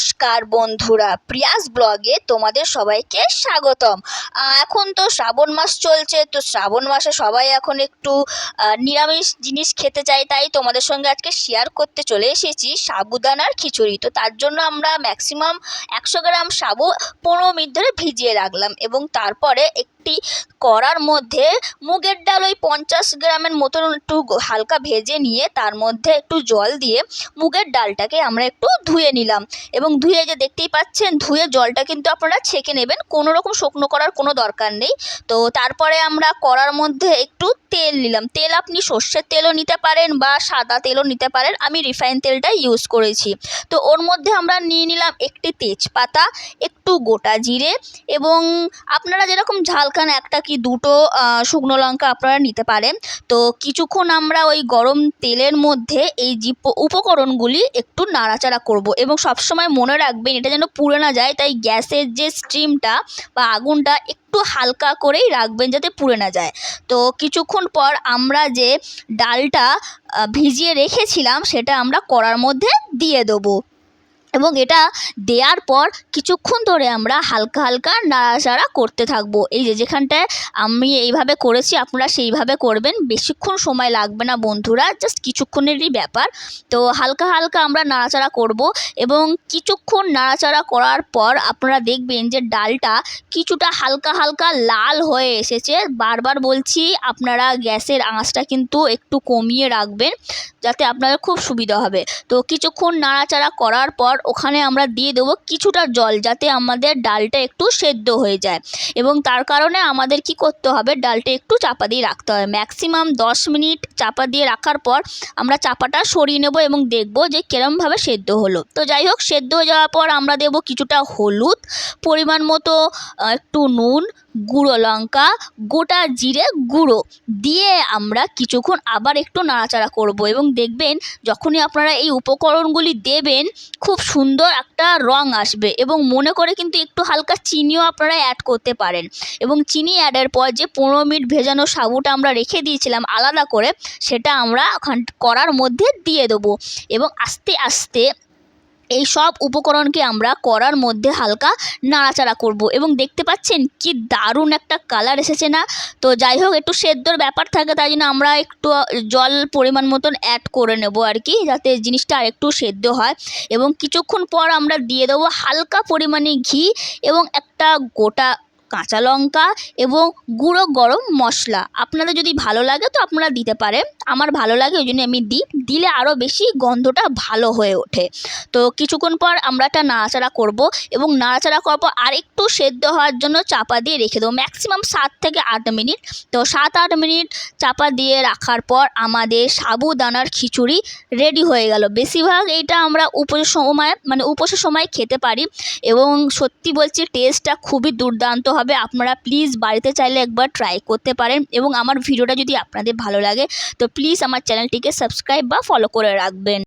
নমস্কার বন্ধুরা, প্রিয়াস ব্লগে তোমাদের সবাইকে স্বাগতম। এখন তো শ্রাবণ মাস চলছে, তো শ্রাবণ মাসে সবাই এখন একটু নিরামিষ জিনিস খেতে চায়, তাই তোমাদের সঙ্গে আজকে শেয়ার করতে চলে এসেছি সাবুদানার খিচুড়ি। তো তার জন্য আমরা ম্যাক্সিমাম একশো গ্রাম সাবু পনেরো মিনিট ধরে ভিজিয়ে রাখলাম এবং তারপরে একটি কড়ার মধ্যে মুগের ডাল ওই পঞ্চাশ গ্রামের মতন একটু হালকা ভেজে নিয়ে তার মধ্যে একটু জল দিয়ে মুগের ডালটাকে আমরা একটু ধুয়ে নিলাম। এবং ধুয়ে যে দেখতেই পাচ্ছেন, ধুয়ে জলটা কিন্তু আপনারা ছেঁকে নেবেন। কোনো রকম শুকনো করার কোনো দরকার নেই। তো তারপরে আমরা কড়ার মধ্যে একটু তেল নিলাম। তেল আপনি সর্ষের তেলও নিতে পারেন বা সাদা তেলও নিতে পারেন। আমি রিফাইন তেলটা ইউজ করেছি। তো ওর মধ্যে আমরা নিয়ে নিলাম একটি তেজপাতা, একটু গোটা জিরে এবং আপনারা যেরকম ঝাল খান একটা কি দুটো শুকনো লঙ্কা আপনারা নিতে পারেন। তো কিছুক্ষণ আমরা ওই গরম তেলের মধ্যে এই যে উপকরণগুলি একটু নাড়াচাড়া করব এবং সবসময় মনে রাখবেন, এটা যেন পুড়ে না যায়, তাই গ্যাসের যে স্টিমটা বা আগুনটা একটু হালকা করেই রাখবেন যাতে পুড়ে না যায়। তো কিছুক্ষণ পর আমরা যে ডালটা ভিজিয়ে রেখেছিলাম, সেটা আমরা কড়ার মধ্যে দিয়ে দেবো। এবং এটা দেওয়ার পর কিছুক্ষণ ধরে আমরা হালকা হালকা নাড়াচাড়া করতে থাকব। এই যে যেখানটায় আমি এইভাবে করেছি, আপনারা সেইভাবে করবেন। বেশিক্ষণ সময় লাগবে না বন্ধুরা জাস্ট কিছুক্ষণেরই ব্যাপার। তো হালকা হালকা আমরা নাড়াচাড়া করব এবং কিছুক্ষণ নাড়াচাড়া করার পর আপনারা দেখবেন যে ডালটা কিছুটা হালকা হালকা লাল হয়ে এসেছে। বারবার বলছি, আপনারা গ্যাসের আঁচটা কিন্তু একটু কমিয়ে রাখবেন, যাতে আপনাদের খুব সুবিধা হবে। তো কিছুক্ষণ নাড়াচাড়া করার পর ওখানে আমরা দিয়ে দেবো কিছুটা জল যাতে আমাদের ডালটা একটু সেদ্ধ হয়ে যায়। এবং তার কারণে আমাদের কি করতে হবে, ডালটা একটু চাপা দিয়ে রাখতে হবে। ম্যাক্সিমাম দশ মিনিট চাপা দিয়ে রাখার পর আমরা চাপাটা সরিয়ে নেব এবং দেখব যে কিরমভাবে সেদ্ধ হলো। তো যাই হোক, সেদ্ধ হয়ে যাওয়ার পর আমরা দেবো কিছুটা হলুদ, পরিমাণ মতো একটু নুন গুঁড়ো লঙ্কা, গোটা জিরে গুঁড়ো। দিয়ে আমরা কিছুক্ষণ আবার একটু নাড়াচাড়া করব এবং দেখবেন যখনই আপনারা এই উপকরণগুলি দেবেন, খুব সুন্দর একটা রং আসবে এবং মনে করে কিন্তু একটু হালকা চিনিও আপনারা অ্যাড করতে পারেন। এবং চিনি অ্যাডের পর যে পনেরো মিনিট ভেজানো সাবুটা আমরা রেখে দিয়েছিলাম আলাদা করে, সেটা আমরা ওখান করার মধ্যে দিয়ে দেবো। এবং আস্তে আস্তে এই সব উপকরণকে আমরা করার মধ্যে হালকা নাড়াচাড়া করব এবং দেখতে পাচ্ছেন কি দারুণ একটা কালার এসেছে না? তো যাই হোক, একটু সেদ্ধর ব্যাপার থাকে, তাই জন্য আমরা একটু জল পরিমাণ মতন অ্যাড করে নেব আর কি, যাতে জিনিসটা আর একটু সেদ্ধ হয়। এবং কিছুক্ষণ পর আমরা দিয়ে দেবো হালকা পরিমাণে ঘি এবং একটা গোটা কাঁচা লঙ্কা এবং গুঁড়ো গরম মশলা। আপনাদের যদি ভালো লাগে তো আপনারা দিতে পারেন। আমার ভালো লাগে, ওই জন্য আমি দিই। দিলে আরও বেশি গন্ধটা ভালো হয়ে ওঠে। তো কিছুক্ষণ পর আমরা একটা নাড়াচাড়া করব এবং নাড়াচাড়া করার পর আরেকটু সেদ্ধ হওয়ার জন্য চাপা দিয়ে রেখে দেবো। ম্যাক্সিমাম সাত থেকে আট মিনিট। তো সাত আট মিনিট চাপা দিয়ে রাখার পর আমাদের সাবুদানার খিচুড়ি রেডি হয়ে গেল। বেশিরভাগ এইটা আমরা উপোসের সময় মানে উপোসের সময় খেতে পারি এবং সত্যি বলছি টেস্টটা খুবই দুর্দান্ত হবে আপনারা প্লিজ বাড়িতে চাইলে একবার ট্রাই করতে পারেন এবং আমার ভিডিওটা যদি আপনাদের ভালো লাগে, তো প্লিজ আমার চ্যানেলটিকে সাবস্ক্রাইব বা ফলো করে রাখবেন।